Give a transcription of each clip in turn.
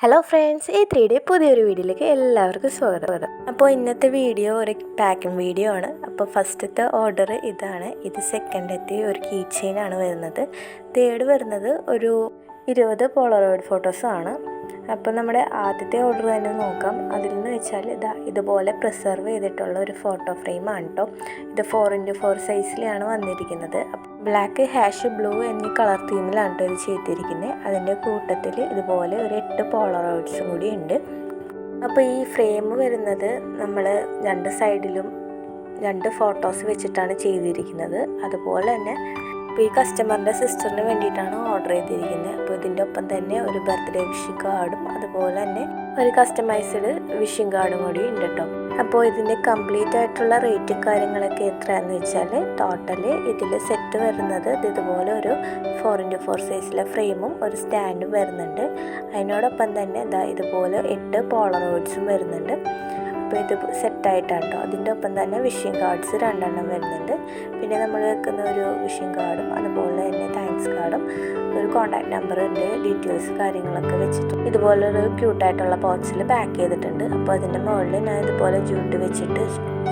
Hello friends ഈ three day പുതിയൊരു വീഡിയോയിലേക്ക് എല്ലാവർക്കും സ്വാഗതം. അപ്പോൾ ഇന്നത്തെ വീഡിയോ ഒരു പാക്കിംഗ് വീഡിയോ ആണ്. അപ്പോൾ ഫസ്റ്റത്തെ ഓർഡർ ഇതാണ്. ഇത് സെക്കൻഡത്തെ ഒരു കീ ആണ് വരുന്നത്. തേർഡ് വരുന്നത് ഒരു ഇരുപത് പോളറോയിഡ് ഫോട്ടോസാണ് അപ്പോൾ നമ്മുടെ ആദ്യത്തെ ഓർഡർ തന്നെ നോക്കാം. അതിൽ നിന്ന് വെച്ചാൽ ഇതാ ഇതുപോലെ പ്രിസർവ് ചെയ്തിട്ടുള്ള ഒരു ഫോട്ടോ ഫ്രെയിമാണ് കേട്ടോ ഇത് ഫോർ ഇന്റു ഫോർ സൈസിലാണ് വന്നിരിക്കുന്നത്. ബ്ലാക്ക് ഹാഷ് ബ്ലൂ എന്നീ കളർ തീമിലാണ് കേട്ടോ ഇത് ചെയ്തിരിക്കുന്നത് അതിന്റെ കൂട്ടത്തിൽ ഇതുപോലെ ഒരു എട്ട് പോളറോയിഡ്സ് കൂടി ഉണ്ട്. അപ്പോൾ ഈ ഫ്രെയിം വരുന്നത് നമ്മൾ രണ്ട് സൈഡിലും രണ്ട് ഫോട്ടോസ് വെച്ചിട്ടാണ് ചെയ്തിരിക്കുന്നത്. അതുപോലെ തന്നെ അപ്പോൾ ഈ കസ്റ്റമറിന്റെ സിസ്റ്ററിന് വേണ്ടിയിട്ടാണ് ഓർഡർ ചെയ്തിരിക്കുന്നത്. അപ്പോൾ ഇതിന്റെ ഒപ്പം തന്നെ ഒരു ബർത്ത്ഡേ വിഷിംഗ് കാർഡും അതുപോലെ തന്നെ ഒരു കസ്റ്റമൈസ്ഡ് വിഷിംഗ് കാർഡും കൂടി ഉണ്ട് കേട്ടോ. അപ്പോൾ ഇതിന്റെ കംപ്ലീറ്റ് ആയിട്ടുള്ള റേറ്റും കാര്യങ്ങളൊക്കെ എത്രയാണെന്ന് വെച്ചാൽ ടോട്ടൽ ഇതിൽ സെറ്റ് വരുന്നത് ഇതുപോലെ ഒരു ഫോർ ഇന്റു ഫോർ സൈസിലെ ഫ്രെയിമും ഒരു സ്റ്റാൻഡും വരുന്നുണ്ട്. അതിനോടൊപ്പം തന്നെ ഇതാ ഇതുപോലെ എട്ട് പോളറോയിഡ്സും വരുന്നുണ്ട്. അപ്പോൾ ഇത് സെറ്റായിട്ടാണ് കേട്ടോ അതിന്റെ ഒപ്പം തന്നെ വിഷിംഗ് കാർഡ്സ് രണ്ടെണ്ണം വരുന്നുണ്ട്. പിന്നെ നമ്മൾ വെക്കുന്ന ഒരു വിഷിംഗ് കാർഡും അതുപോലെ തന്നെ താങ്ക്സ് കാർഡും ഒരു കോൺടാക്ട് നമ്പറിന്റെ ഡീറ്റെയിൽസ് കാര്യങ്ങളൊക്കെ വെച്ചിട്ട് ഇതുപോലൊരു ക്യൂട്ടായിട്ടുള്ള ബോക്സിൽ പാക്ക് ചെയ്തിട്ടുണ്ട്. അപ്പോൾ അതിന്റെ മുകളിൽ ഞാൻ ഇതുപോലെ ജൂട്ട് വെച്ചിട്ട്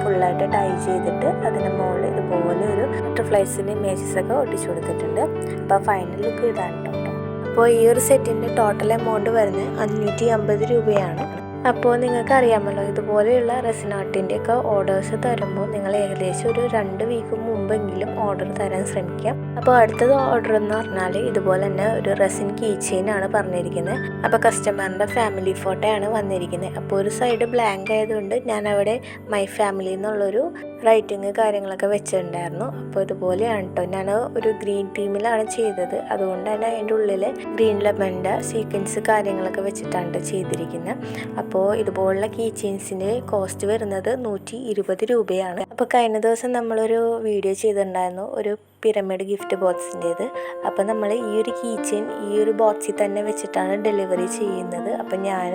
ഫുള്ളായിട്ട് ടൈ ചെയ്തിട്ട് അതിന്റെ മുകളിൽ ഇതുപോലെ ഒരു ബട്ടർഫ്ലൈസിന്റെ ഇമേജസ് ഒക്കെ ഒട്ടിച്ചു കൊടുത്തിട്ടുണ്ട്. അപ്പോൾ ഫൈനൽ ലുക്ക് ഇതാണ് കേട്ടോ. അപ്പോൾ ഈ ഒരു സെറ്റിന്റെ ടോട്ടൽ എമൗണ്ട് വരുന്നത് അഞ്ഞൂറ്റി അമ്പത് രൂപയാണ്. അപ്പോൾ നിങ്ങൾക്ക് അറിയാമല്ലോ ഇതുപോലെയുള്ള റെസിനാട്ടിന്റെ ഒക്കെ ഓർഡേഴ്സ് തരുമ്പോൾ നിങ്ങൾ ഏകദേശം ഒരു രണ്ട് വീക്ക് മുമ്പെങ്കിലും ഓർഡർ തരാൻ ശ്രമിക്കാം. അപ്പോൾ അടുത്തത് ഓർഡർ എന്ന് പറഞ്ഞാൽ ഇതുപോലെ തന്നെ ഒരു റെസിൻ കീ ചെയിൻ ആണ് പറഞ്ഞിരിക്കുന്നത്. അപ്പോൾ കസ്റ്റമറിന്റെ ഫാമിലി ഫോട്ടോയാണ് വന്നിരിക്കുന്നത്. അപ്പോൾ ഒരു സൈഡ് ബ്ലാങ്ക് ആയതുകൊണ്ട് ഞാൻ അവിടെ മൈ ഫാമിലി എന്നുള്ളൊരു റൈറ്റിങ് കാര്യങ്ങളൊക്കെ വെച്ചിട്ടുണ്ടായിരുന്നു. അപ്പോൾ ഇതുപോലെയാണ് കേട്ടോ ഞാൻ ഒരു ഗ്രീൻ ടീമിലാണ് ചെയ്തത്. അതുകൊണ്ട് തന്നെ അതിന്റെ ഉള്ളിൽ ഗ്രീൻ ലെമന്റെ സീക്വൻസ് കാര്യങ്ങളൊക്കെ വെച്ചിട്ടാണ് ചെയ്തിരിക്കുന്നത്. അപ്പോൾ ഇതുപോലുള്ള കീ ചെയിൻസിന്റെ കോസ്റ്റ് വരുന്നത് നൂറ്റി ഇരുപത് രൂപയാണ്. അപ്പോൾ കഴിഞ്ഞ ദിവസം നമ്മളൊരു വീഡിയോ ചെയ്തിട്ടുണ്ടായിരുന്നു ഒരു പിരമിഡ് ഗിഫ്റ്റ് ബോക്സിന്റേത് അപ്പോൾ നമ്മൾ ഈ ഒരു കീ ചെയിൻ ഈ ഒരു ബോക്സിൽ തന്നെ വെച്ചിട്ടാണ് ഡെലിവറി ചെയ്യുന്നത്. അപ്പോൾ ഞാൻ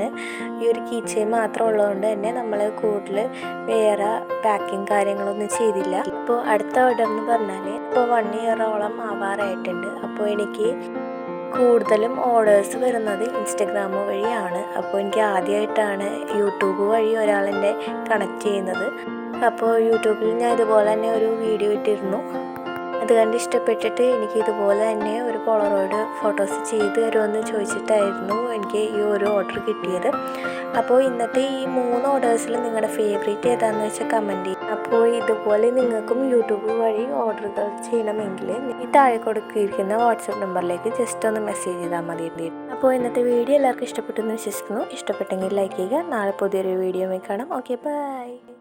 ഈ ഒരു കീ ചെയിൻ മാത്രം ഉള്ളതുകൊണ്ട് തന്നെ നമ്മൾ കൂടുതൽ വേറെ പാക്കിങ് കാര്യങ്ങളൊന്നും ചെയ്തില്ല. ഇപ്പോൾ അടുത്ത ഓർഡർ എന്ന് പറഞ്ഞാൽ ഇപ്പോൾ വൺ ഇയറോളം ആവാറായിട്ടുണ്ട്. അപ്പോൾ എനിക്ക് കൂടുതലും ഓർഡേഴ്സ് വരുന്നത് ഇൻസ്റ്റഗ്രാം വഴിയാണ്. അപ്പോൾ എനിക്ക് ആദ്യമായിട്ടാണ് യൂട്യൂബ് വഴി ഒരാളെന്നെ കണക്ട് ചെയ്യുന്നത്. അപ്പോൾ യൂട്യൂബിൽ ഞാൻ ഇതുപോലെ തന്നെ ഒരു വീഡിയോ ഇട്ടിരുന്നു. അത് കണ്ട് ഇഷ്ടപ്പെട്ടിട്ട് എനിക്ക് ഇതുപോലെ തന്നെ ഒരു പോളറോയിഡ് ഫോട്ടോസ് ചെയ്ത് തരുമെന്ന് ചോദിച്ചിട്ടായിരുന്നു എനിക്ക് ഈ ഒരു ഓർഡർ കിട്ടിയത്. അപ്പോൾ ഇന്നത്തെ ഈ മൂന്ന് ഓർഡേഴ്സിൽ നിങ്ങളുടെ ഫേവറേറ്റ് ഏതാണെന്ന് വെച്ചാൽ കമന്റ് അപ്പോൾ ഇതുപോലെ നിങ്ങൾക്കും യൂട്യൂബ് വഴി ഓർഡറുകൾ ചെയ്യണമെങ്കിൽ ഈ താഴെ കൊടുക്കിയിരിക്കുന്ന വാട്സപ്പ് നമ്പറിലേക്ക് ജസ്റ്റ് ഒന്ന് മെസ്സേജ് ചെയ്താൽ മതി അപ്പോൾ ഇന്നത്തെ വീഡിയോ എല്ലാവർക്കും ഇഷ്ടപ്പെട്ടു എന്ന് വിശ്വസിക്കുന്നു. ഇഷ്ടപ്പെട്ടെങ്കിൽ ലൈക്ക് ചെയ്യുക. നാളെ പുതിയൊരു വീഡിയോ കാണാം. Okay bye